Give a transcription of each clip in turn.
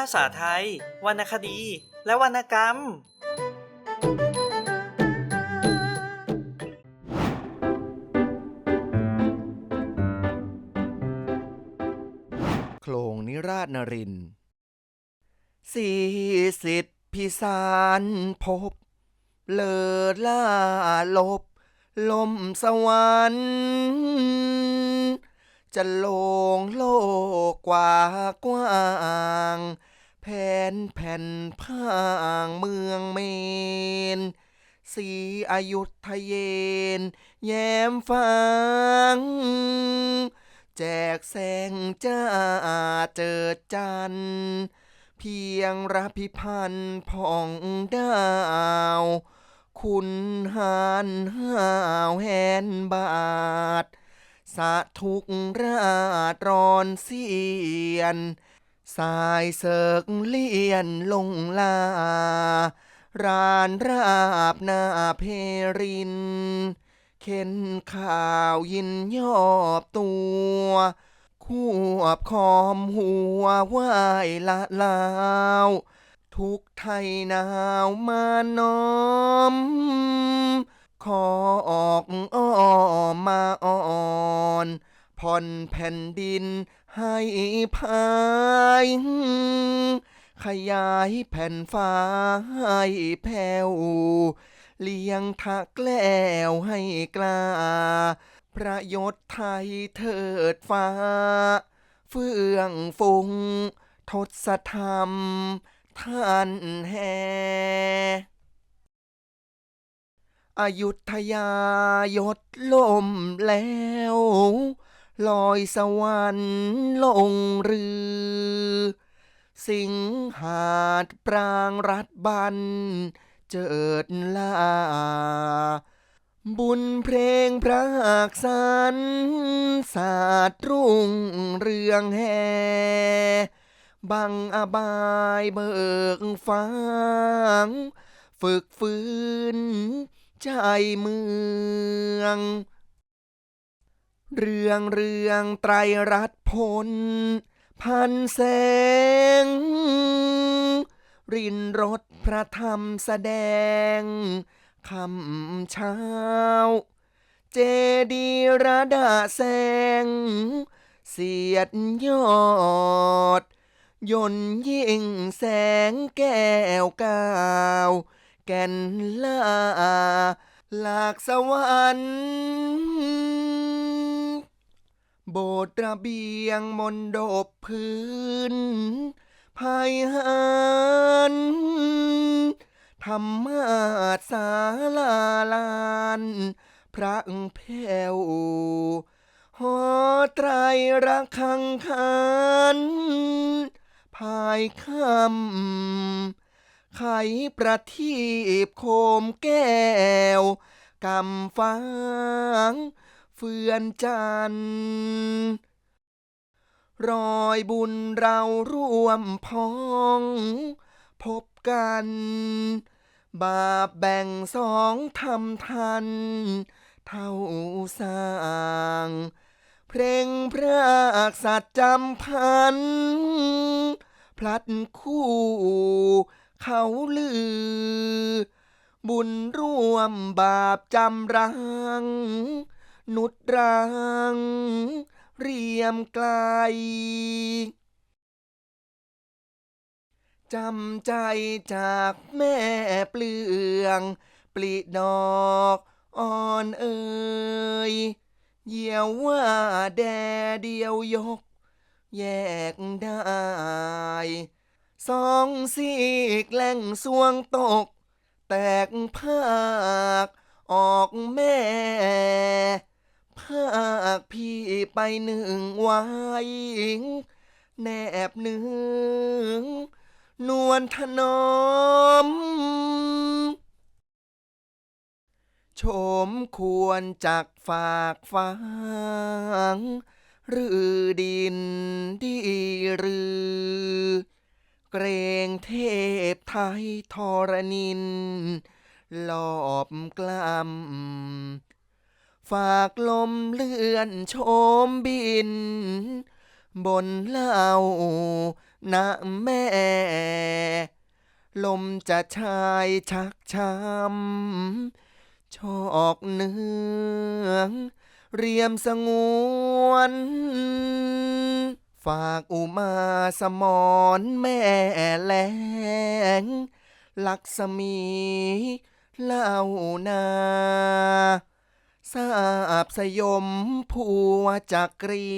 าษาไทย วรรณคดี และวรรณกรรม โครงนิราชนรินทร์สีสิทธิพิสารพบ เลอล่าลบ ลมสวรรค์จะโลงโลกกว่ากว้าง แผ่นแผ่นพางเมืองเมน สีอายุทยเยน แย้มฟัง แจกแสงจ้าเจิดจัน เพียงรับพิพันธ์ผ่องดาว คุณหานห้าวแหนบาท สะทุกราดรอนเสียน สายเสกเลียนลงลารานราบนาเพริน เข็นข่าวยินยอบตัว ควบคอมหัวไหวละลาว ทุกไทยหนาวมาน้อม ขอออกอ้อมมาอ่อน ผ่อนแผ่นดิน ให้พายขยายแผ่นฟ้าให้แผ่วเลี้ยงทักแกล้วให้กล้า ประยศไทยเถิดฟ้า เฟื่องฟุง ทศธรรม ท่านแห่อายุทยายศลมแล้ว ลอยสวรรค์ลงเรือ สิงหาดปรางรัดบัน เจิดลา บุญเพลงพระอักษรศาสตร์รุ่งเรืองแห่บังอบายเบิกฟัง ฝึกฟื้นใจเมือง เรื่องเรื่องไตรรัตน์พล พันแสง รินรถพระธรรมแสดงคำเช้า เจดีระดาแสง เสียดยอด ยนยิ่งแสงแก้วกาวแก่นลาหลากสวรรค์ โบสถ์ระเบียงมนดบพื้นภายหันธรรมาสาลาลานพระแผ่วหอไตรระฆังขันภายคำไขประทีปโคมแก้วกำฟัง เฟื่อนจันทร์รอยบุญเราร่วมพ้อง พบกัน บาปแบ่งสองทำทัน เท่าสร้าง เพลงพระอักษัตริย์จำพัน พลัดคู่ เขาลือ บุญร่วมบาปจำรัง นุดรัง เรียมไกลจำใจจากแม่เปลือง ปลีดอกอ่อนเอ่ยเยี่ยวว่าแดเดียวยก แยกได้ สองซีกแหล่งสวงตก แตกภาคออกแม่าคพี่ไปหนึ่งไว้แนบหนึ่ง นวลถนอมชมควรจักฝากฟังหรือดินดีหรือ เกรงเทพไทยทรนินหลอบกล้ำ ฝากลมเลื่อนโชมบิน บนเล่านะแม่ ลมจะชายชักช้ำชอกเนืองเรียมสงวน ฝากอุมาสมอนแม่แหลง ลักษมีเล่านา ทราบสยมผัวจักรี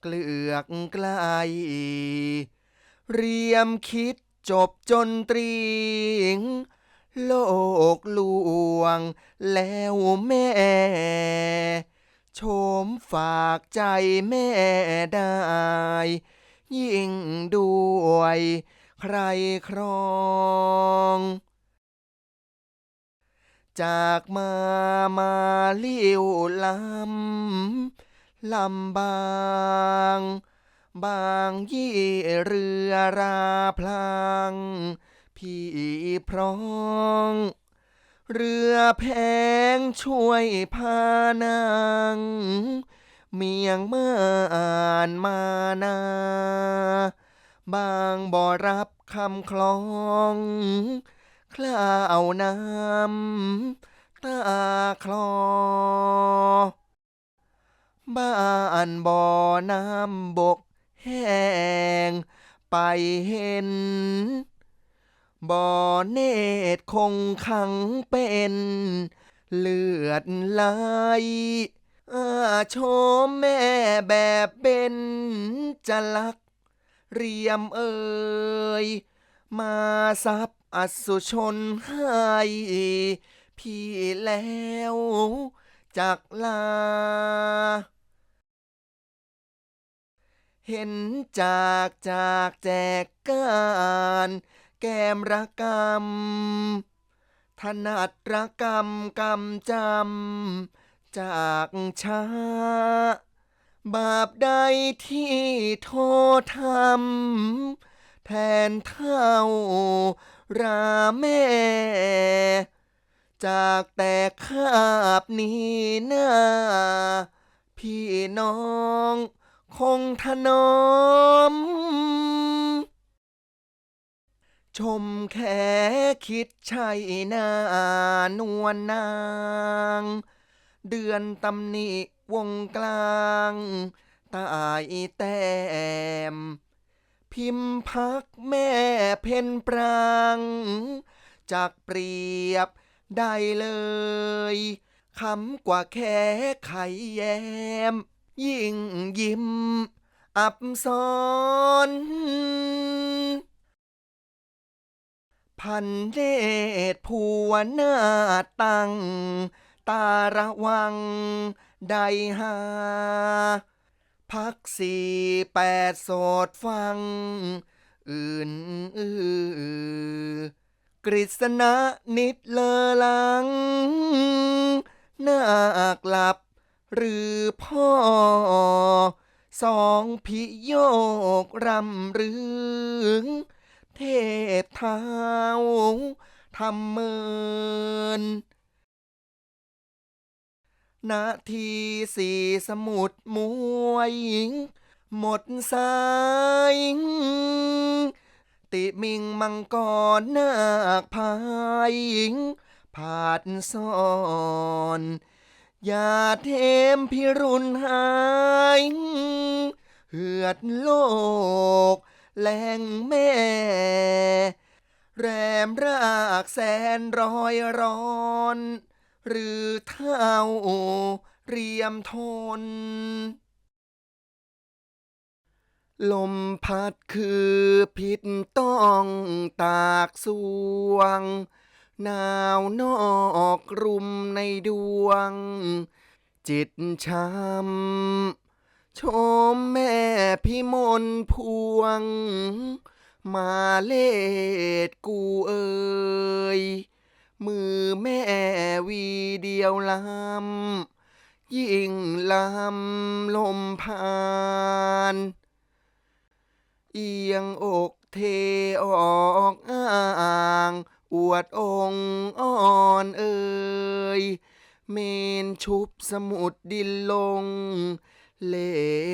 เกลือกไกลเรียมคิดจบจนตรีงโลกลวง แล้วแม่ ชมฝากใจแม่ได้ ยิ่งด้วย ใครครอง จากมามาเลี้ยวลำลำบางบางยี่เรือราพลางพี่พร้อง เรือแพงช่วยพานาง เมียงเมื่ออ่านมานา บางบ่รับคำคล้อง คลาวน้ำตาคลอ บ้านบ่อน้ำบกแห้งไปเห็น บ่อเนตรคงขังเป็น เลือดไหลอาชมแม่แบบเป็นจะลัก เรียมเอ่ยมาซับ อสุชนให้พี่แล้วจากลา เห็นจากจากแจกการแกมระกำถนัดระกำกำจำจากช้า บาปใดที่โทษทำแทนเท่า ราแม่ จากแต่คาบนี้น้าพี่น้องคงถนอม ชมแค่คิดใช่นานวลนาง เดือนตำหนิวงกลาง ตายแต้ม พิมพ์พักแม่เพนปรางจากเปรียบได้เลยคำกว่าแค่ไข่แยม ยิ่งยิ้ม อับซ้อนพันเดชผัวหน้าตัง ตาระวัง ได้หา พักสี่แปดโสดฟัง อื่นอือกฤษณะนิดเลอลังนากหลับ หรือพ่อ สองพิโยกรำรึง เทพเท้าทำเมิน นาทีสี่สมุดมวยหมดสายติมิงมังกรนาคพายผาดซ่อนอย่าเทมพิรุณหายเหือดโลก แรงแม่ แรมรากแสนร้อยร้อน หรือเท่าเรียมทน ลมพัดคือผิดต้องตากสวง หนาวนอกรุมในดวง จิตช้ำชมแม่พิมลพวง มาเลดกูเอ่ย มือแม่วีเดียวลำยิ่งลำลมพานเอียงอกเทออกอ้างอวดองค์อ่อนเอ่ยเมนชุบสมุดดินลง เล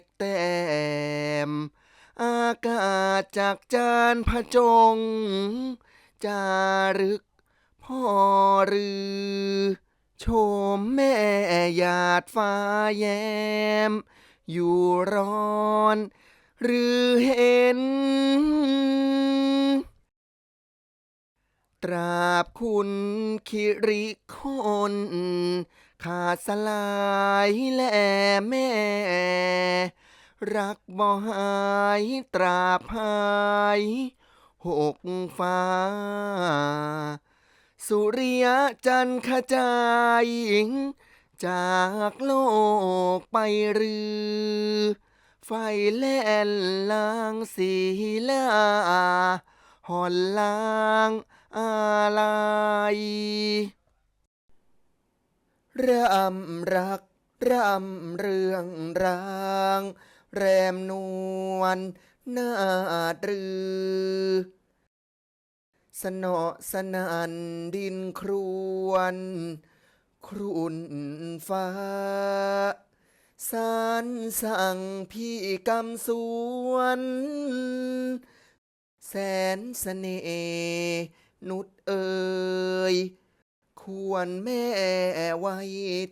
ขแต้มอากาศจากจานผจง จารึก พ่อรือ ชมแม่หยาดฟ้าแย้ม อยู่ร้อน หรือเห็น ตราบคุณคิริคนขาดสลายและแม่ รักบ่หายตราบหายหกฟ้า สุริยจันทร์ขจายจากโลกไปรือ ไฟแล่นลางสีลาหอนลางอะไรรำรักรำเรื่องราง แรมนวลนาดรือ สนอสนันดินครวนครุนฟ้า สารสั่งพี่กำสวน แสนสเสน่ห์นุดเอ่ยควรแม่ไว้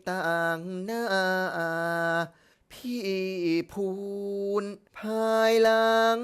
ต่างหน้า พี่พูนภายหลัง